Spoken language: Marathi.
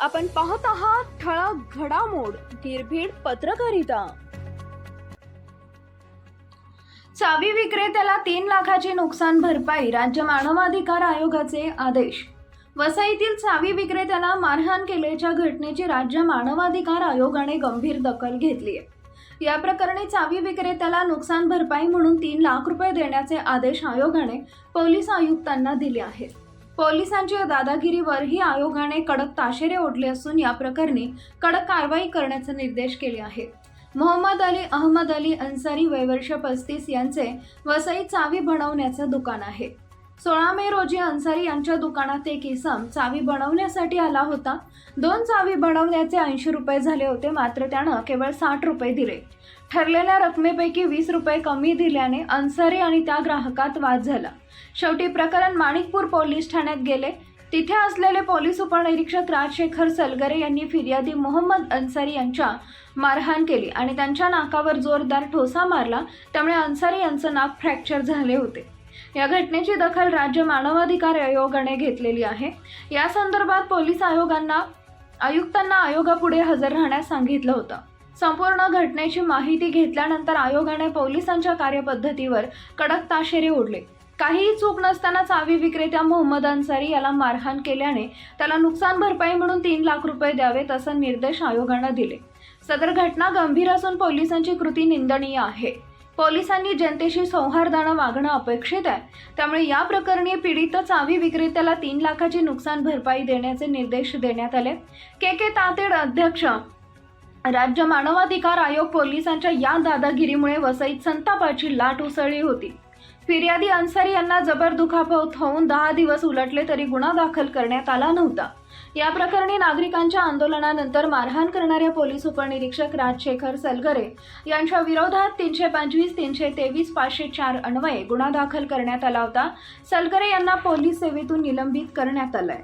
आपण पाहत आहात ठळक घडामोड निर्भीड पत्रकारिता. चावी विक्रेत्याला तीन लाखाची नुकसान भरपाई राज्य मानवाधिकार आयोगाचे आदेश. वसईतील चावी विक्रेत्याला मारहाण केल्याच्या घटनेची राज्य मानवाधिकार आयोगाने गंभीर दखल घेतली आहे. या प्रकरणी चावी विक्रेत्याला नुकसान भरपाई म्हणून तीन लाख रुपये देण्याचे आदेश आयोगाने पोलीस आयुक्तांना दिले आहेत. पोलिसांच्या दादागिरीवरही आयोगाने कडक ताशेरे ओढले असून या प्रकरणी कडक कारवाई करण्याचे निर्देश केले आहेत. मोहम्मद अली अहमद अली अन्सारी वयवर्ष पस्तीस यांचे वसई चावी बनवण्याचं दुकान आहे. सोळा मे रोजी अन्सारी यांच्या दुकानात एक इसम चावी बनवण्यासाठी आला होता. दोन चावी बनवण्याचे ऐंशी रुपये झाले होते मात्र त्यानं केवळ साठ रुपये दिले. ठरलेल्या रकमेपैकी वीस रुपये कमी दिल्याने अन्सारी आणि त्या ग्राहकात वाद झाला. शेवटी प्रकरण माणिकपूर पोलीस ठाण्यात गेले. तिथे असलेले पोलीस उपनिरीक्षक राजशेखर सलगरे यांनी फिर्यादी मोहम्मद अन्सारी यांच्या मारहाण केली आणि त्यांच्या नाकावर जोरदार ठोसा मारला. त्यामुळे अन्सारी यांचं नाक फ्रॅक्चर झाले होते. या घटनेची दखल राज्य मानवाधिकार आयोगाने घेतलेली आहे. या संदर्भात पोलीस आयोगांना आयुक्तांना आयोगापुढे हजर राहण्यास सांगितलं होतं. संपूर्ण घटनेची माहिती घेतल्यानंतर आयोगाने पोलिसांच्या कार्यपद्धतीवर कडक ताशेरे ओढले. काहीही चूक नसताना चावी विक्रेत्या मोहम्मद अन्सारी याला मारहाण केल्याने त्याला नुकसान भरपाई म्हणून तीन लाख रुपये द्यावेत असा निर्देश आयोगानं दिले. सदर घटना गंभीर असून पोलिसांची कृती निंदनीय आहे. पोलिसांनी जनतेशी सौहार्दानं वागणं अपेक्षित आहे. त्यामुळे या प्रकरणी पीडित चावी विक्रेत्याला तीन लाखाची नुकसान भरपाई देण्याचे निर्देश देण्यात आले. के के तातेड अध्यक्ष राज्य मानवाधिकार आयोग पोलिसांच्या या दादागिरीमुळे वसईत संतापाची लाट उसळली होती. फिर्यादी अन्सारी यांना जबर दुखापत होऊन दहा दिवस उलटले तरी गुन्हा दाखल करण्यात आला नव्हता. या प्रकरणी नागरिकांच्या आंदोलनानंतर मारहाण करणाऱ्या पोलीस उपनिरीक्षक राजशेखर सलगरे यांच्या विरोधात तीनशे पंचवीस तीनशे तेवीस पाचशे चार अन्वये गुन्हा दाखल करण्यात आला होता. सलगरे यांना पोलीस सेवेतून निलंबित करण्यात आलंय.